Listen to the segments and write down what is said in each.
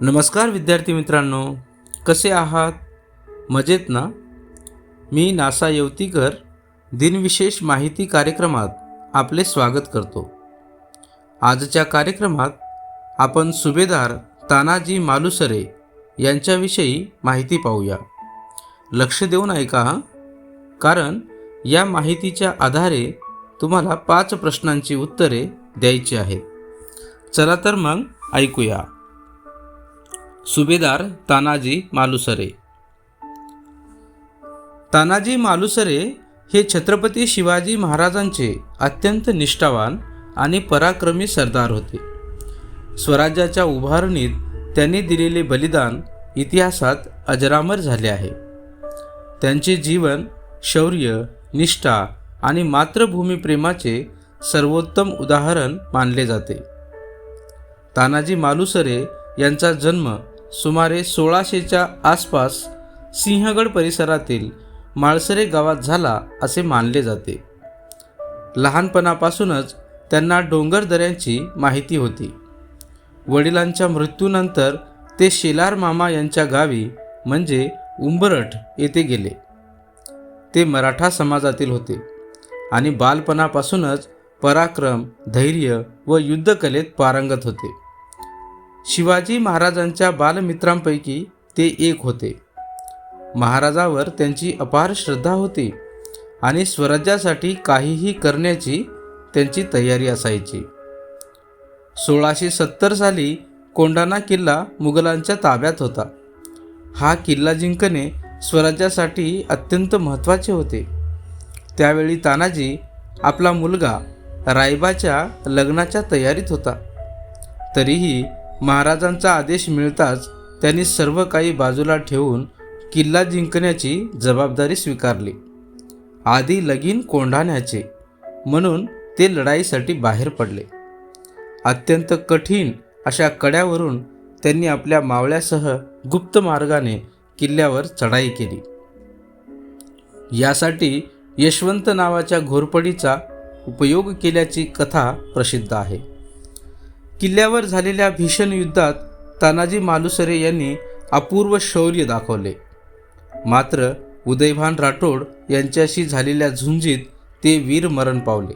नमस्कार विद्यार्थी मित्रांनो कसे आहात? मजेत ना? मी नासा येवतीकर दिनविशेष माहिती कार्यक्रमात आपले स्वागत करतो. आजच्या कार्यक्रमात आपण सुभेदार तानाजी मालुसरे यांच्याविषयी माहिती पाहूया. लक्ष देऊन ऐका कारण या माहितीच्या आधारे तुम्हाला पाच प्रश्नांची उत्तरे द्यायची आहेत. चला तर मग ऐकूया. सुभेदार तानाजी मालुसरे. तानाजी मालुसरे हे छत्रपती शिवाजी महाराजांचे अत्यंत निष्ठावान आणि पराक्रमी सरदार होते. स्वराज्याच्या उभारणीत त्यांनी दिलेले बलिदान इतिहासात अजरामर झाले आहे. त्यांचे जीवन शौर्य निष्ठा आणि मातृभूमीप्रेमाचे सर्वोत्तम उदाहरण मानले जाते. तानाजी मालुसरे यांचा जन्म सुमारे सोळाशेच्या आसपास सिंहगड परिसरातील माळसरे गावात झाला असे मानले जाते. लहानपणापासूनच त्यांना डोंगर दऱ्यांची माहिती होती. वडिलांच्या मृत्यूनंतर ते शेलार मामा यांच्या गावी म्हणजे उंबरठ येथे गेले. ते मराठा समाजातील होते आणि बालपणापासूनच पराक्रम धैर्य व युद्धकलेत पारंगत होते. शिवाजी महाराजांच्या बालमित्रांपैकी ते एक होते. महाराजावर त्यांची अपार श्रद्धा होती आणि स्वराज्यासाठी काहीही करण्याची त्यांची तयारी असायची. सोळाशे सत्तर साली कोंडाणा किल्ला मुघलांच्या ताब्यात होता. हा किल्ला जिंकणे स्वराज्यासाठी अत्यंत महत्त्वाचे होते. त्यावेळी तानाजी आपला मुलगा रायबाच्या लग्नाच्या तयारीत होता. तरीही महाराजांचा आदेश मिळताच त्यांनी सर्व काही बाजूला ठेवून किल्ला जिंकण्याची जबाबदारी स्वीकारली. आधी लगीन कोंढाण्याचे म्हणून ते लढाईसाठी बाहेर पडले. अत्यंत कठीण अशा कड्यावरून त्यांनी आपल्या मावळ्यासह गुप्त मार्गाने किल्ल्यावर चढाई केली. यासाठी यशवंत नावाच्या घोरपडीचा उपयोग केल्याची कथा प्रसिद्ध आहे. किल्ल्यावर झालेल्या भीषण युद्धात तानाजी मालुसरे यांनी अपूर्व शौर्य दाखवले. मात्र उदयभान राठोड यांच्याशी झालेल्या झुंजीत ते वीर मरण पावले.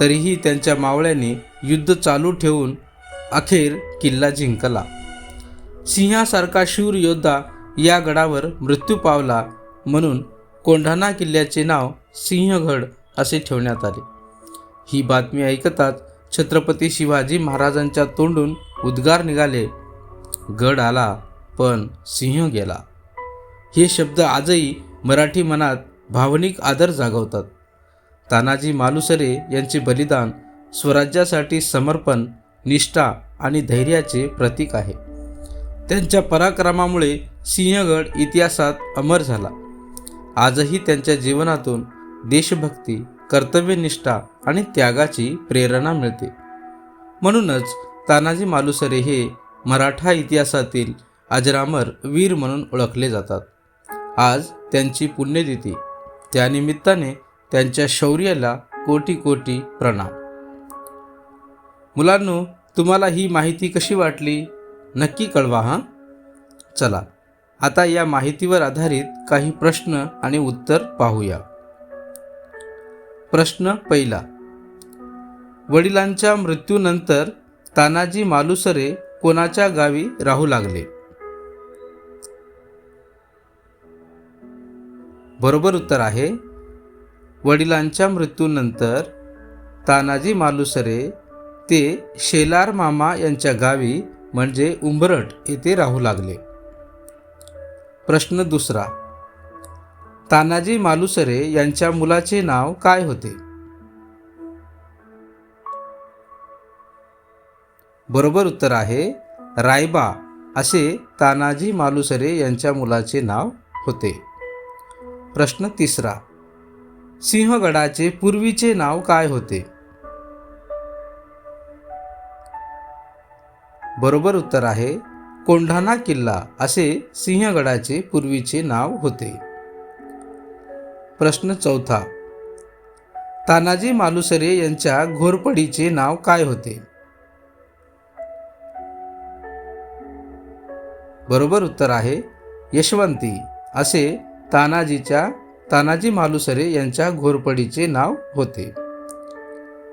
तरीही त्यांच्या मावळ्यांनी युद्ध चालू ठेवून अखेर किल्ला जिंकला. सिंहासारखा शूर योद्धा या गडावर मृत्यू पावला म्हणून कोंढाणा किल्ल्याचे नाव सिंहगड असे ठेवण्यात आले. ही बातमी ऐकताच छत्रपती शिवाजी महाराजांच्या तोंडून उद्गार निघाले. गड आला पण सिंह गेला. हे शब्द आजही मराठी मनात भावनिक आदर जागवतात. तानाजी मालुसरे यांचे बलिदान स्वराज्यासाठी समर्पण निष्ठा आणि धैर्याचे प्रतीक आहे. त्यांच्या पराक्रमामुळे सिंहगड इतिहासात अमर झाला. आजही त्यांच्या जीवनातून देशभक्ती कर्तव्यनिष्ठा आणि त्यागाची प्रेरणा मिळते. म्हणूनच तानाजी मालुसरे हे मराठा इतिहासातील अजरामर वीर म्हणून ओळखले जातात. आज त्यांची पुण्यतिथी. त्यानिमित्ताने त्यांच्या शौर्याला कोटी कोटी प्रणाम. मुलांनो तुम्हाला ही माहिती कशी वाटली? नक्की कळवा हां? चला आता या माहितीवर आधारित काही प्रश्न आणि उत्तर पाहूया. प्रश्न पहिला. वडिलांच्या मृत्यूनंतर तानाजी मालुसरे कोणाच्या गावी राहू लागले? बरोबर उत्तर आहे वडिलांच्या मृत्यूनंतर तानाजी मालुसरे ते शेलार मामा यांच्या गावी म्हणजे उंबरट येथे राहू लागले. प्रश्न दुसरा. तानाजी मालुसरे यांच्या मुलाचे नाव काय होते? बरोबर उत्तर आहे रायबा असे तानाजी मालुसरे यांच्या मुलाचे नाव होते. प्रश्न तिसरा सिंहगडाचे पूर्वीचे नाव काय होते? बरोबर उत्तर आहे कोंढाणा किल्ला असे सिंहगडाचे पूर्वीचे नाव होते. प्रश्न चौथा. तानाजी मालुसरे यांच्या घोरपडीचे नाव काय होते? बरोबर उत्तर आहे यशवंती. असे तानाजीच्या तानाजी मालुसरे यांच्या घोरपडीचे नाव होते.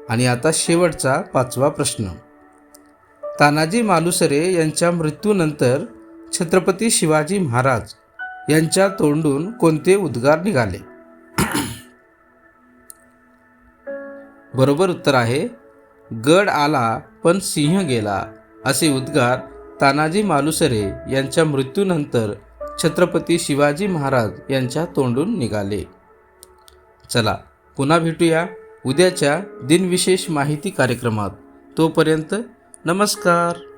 आणि आता शेवटचा पाचवा प्रश्न. तानाजी मालुसरे यांच्या मृत्यूनंतर छत्रपती शिवाजी महाराज यांच्या तोंडून कोणते उद्गार निघाले? बरोबर उत्तर आहे गड आला पण सिंह गेला असे उद्गार तानाजी मालुसरे यांच्या मृत्यूनंतर छत्रपती शिवाजी महाराज यांच्या तोंडून निघाले. चला पुन्हा भेटूया उद्याच्या दिनविशेष माहिती कार्यक्रमात. तोपर्यंत नमस्कार.